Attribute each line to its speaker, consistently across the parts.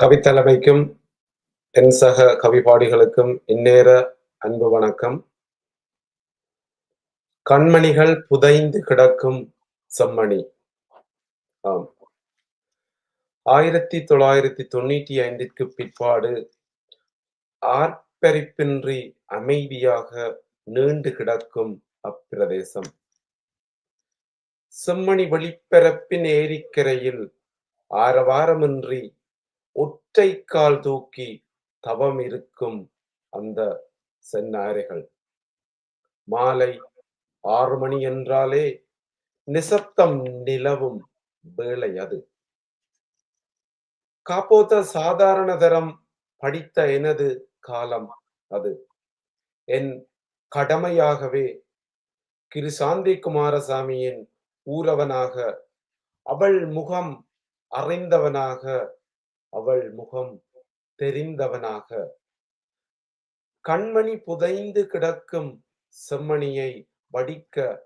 Speaker 1: கவித்தலைமைக்கும் தென்சக சக கவிபாடிகளுக்கும் இந்நேர அன்பு வணக்கம். கண்மணிகள் புதைந்து கிடக்கும் செம்மணி. ஆம். ஆயிரத்தி தொள்ளாயிரத்தி தொண்ணூற்றி ஐந்திற்கு பிற்பாடு ஆர்ப்பரிப்பின்றி அமைதியாக நீண்டு கிடக்கும் அப்பிரதேசம். செம்மணி வெளிப்பரப்பின் ஏரிக்கரையில் ஆரவாரமின்றி ஒற்றை கால் தூக்கி தவம் இருக்கும் அந்த செந்நாரைகள் மாலை ஆறு மணி என்றாலே நிசப்தம் நிலவும் வேளை அது. காப்போத்த சாதாரண தரம் படித்த எனது காலம் அது. என் கடமையாகவே கிருசாந்தி குமாரசாமியின் ஊரவனாக அவள் முகம் அறிந்தவனாக அவள் முகம் தெரிந்தவனாக. கண்மணி புதைந்து கிடக்கும் செம்மணியை வடிக்க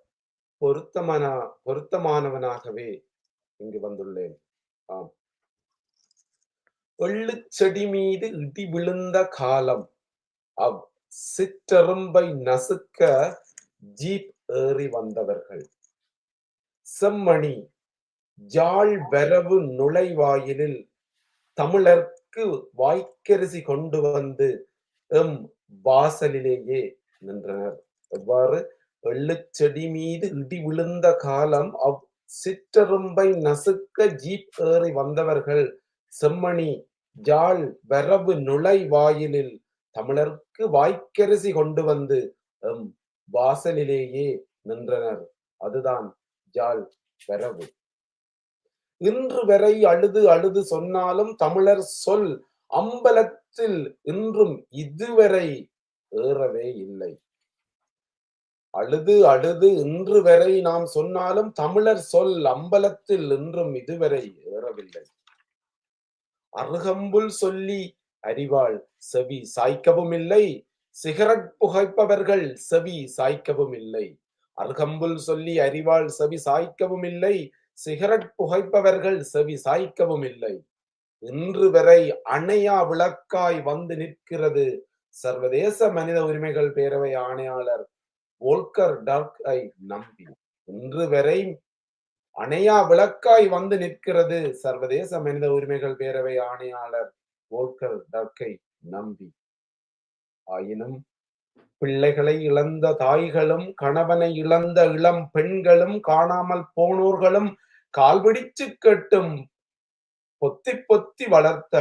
Speaker 1: பொருத்தமான பொருத்தமானவனாகவே இங்கு வந்துள்ளேன். ஆம். செடி மீது இடி விழுந்த காலம். அவ் சிற்றரும்பை நசுக்க ஜீப் ஏறி வந்தவர்கள். செம்மணி ஜாழ் வரவு நுழைவாயிலில் தமிழர்க்கு வாய்க்கரிசி கொண்டு வந்து எம் வாசலிலேயே நின்றனர். எவ்வாறு வெள்ளுச்செடி மீது இடி விழுந்த காலம் அவ் சிற்றரும்பை நசுக்க ஜீப் ஏறி வந்தவர்கள் செம்மணி ஜாழ் வரவு நுழைவாயிலில் தமிழர்க்கு வாய்க்கரிசி கொண்டு வந்து எம் வாசலிலேயே நின்றனர். அதுதான் ஜாழ் வரவு. இன்று வரை அழுது அழுது சொன்னாலும் தமிழர் சொல் அம்பலத்தில் இன்றும் இதுவரை ஏறவே இல்லை. அழுது அழுது இன்று வரை நாம் சொன்னாலும் தமிழர் சொல் அம்பலத்தில் இன்றும் இதுவரை ஏறவில்லை. அருகம்புல் சொல்லி அறிவாள் செவி சாய்க்கவும் இல்லை. சிகரெட் புகைப்பவர்கள் செவி சாய்க்கவும் இல்லை. அருகம்புல் சொல்லி அறிவாள் செவி சாய்க்கவும் இல்லை. சிகரெட் புகைப்பவர்கள் செவி சாய்க்கவும் இல்லை. இன்று வரை அணையா விளக்காய் வந்து நிற்கிறது. சர்வதேச மனித உரிமைகள் பேரவை ஆணையாளர் வோல்கர் டர்க்கை நம்பி. இன்று வரை அணையா விளக்காய் வந்து நிற்கிறது. சர்வதேச மனித உரிமைகள் பேரவை ஆணையாளர் வோல்கர் டர்க்கை நம்பி. ஆயினும் பிள்ளைகளை இழந்த தாய்களும் கணவனை இழந்த இளம் பெண்களும் காணாமல் போனோர்களும் கால்பிடிச்சு கட்டும் பொத்தி பொத்தி வளர்த்த